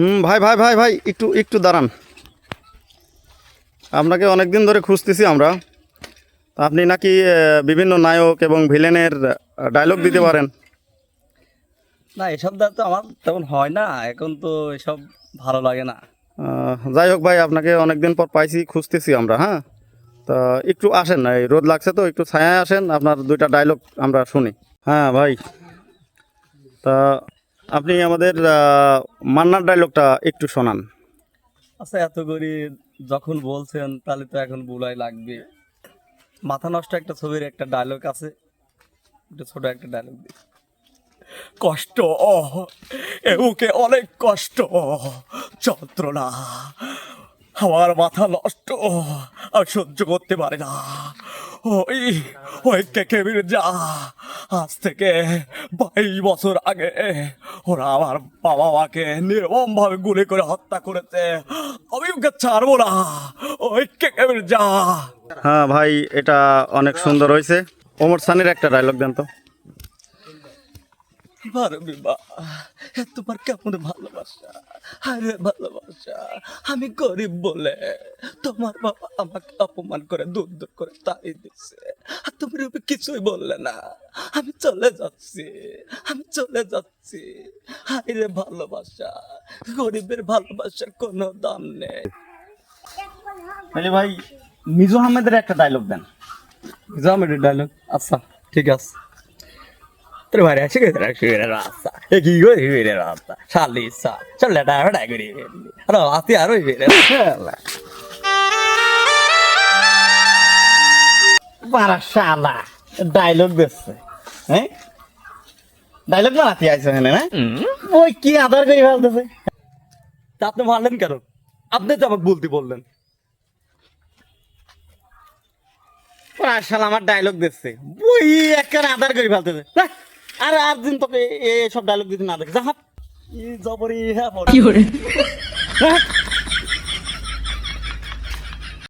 হুম ভাই ভাই ভাই ভাই একটু একটু দাঁড়ান। আপনাকে অনেক দিন ধরে খুঁজতেছি আমরা। আপনি নাকি বিভিন্ন নায়ক এবং ভিলেনের ডায়লগ দিতে পারেন। না এসব দা তো আমার তেমন হয় না। এখন তো এসব ভালো লাগে না। যাই হোক ভাই আপনাকে অনেকদিন পর পাইছি খুঁজতেছি আমরা হ্যাঁ? তা একটু আসেন না এই রোদ লাগছে তো একটু ছায়ায় আসেন আপনার দুইটা ডায়লগ আমরা শুনি। হ্যাঁ ভাই। তা আপনি আমাদের মান্নার ডায়লগটা একটু শোনান। আচ্ছা এত করে যখন বলছেন, তাহলে তো এখন বুলাই লাগবে। মাথা নষ্ট একটা ছবির একটা ডায়লগ আছে। ছোট একটা ডায়লগ কষ্ট এ বুকে অনেক কষ্ট যন্ত্রণা। আমার মাথা নষ্ট আর সহ্য করতে পারে না। ওই ওই কেকেবির যা। আজ থেকে বাইশ বছর আগে ওরা আমার বাবা মাকে নির্মম ভাবে গুলি করে হত্যা করেছে। আমি ওকে ছাড়বো না। ওই কেকেবির যা হ্যাঁ ভাই এটা অনেক সুন্দর হয়েছে। ওমর সানির একটা ডায়লগ দেন তো। বা তোমার কেমন ভালোবাসা? আরে ভালোবাসা আমি গরিব বলে তোমার বাবা আমাকে অপমান করে দূর দূর করে তাড়িয়ে দিচ্ছে আর তুমি কিছুই বললে না। আমি চলে যাচ্ছি আমি চলে যাচ্ছি। হাইরে ভালোবাসা গরিবের ভালোবাসার কোনো দাম নেই। তাহলে ভাই মিজু আহমেদের একটা ডায়লগ দেন। জামের ডায়লগ আচ্ছা ঠিক আছে। তোর ভাই আছে কে রাখছি রে রাস্তা। এ কি গো রে রে রাস্তা। শালি সা চল লেটা হড়া করি। আরে আতি আর ওই বারা শালা ডায়লগ দিচ্ছে। হ্যাঁ? ডায়লগ বানাতে আইছে এখানে না? ওই কি আদার করে ফেলতেছে? তা আপনি মারলেন কেন? আপনি তো আমাকে বলতে বললেন। বারা আমার ডায়লগ দিচ্ছে ওই একেবারে আদার করে ফেলতেছে। আর আর দিন তোকে এসব ডায়লগ দিতে না দেখে। যা ই জবরি হ্যাঁ কি hore হ্যাঁ?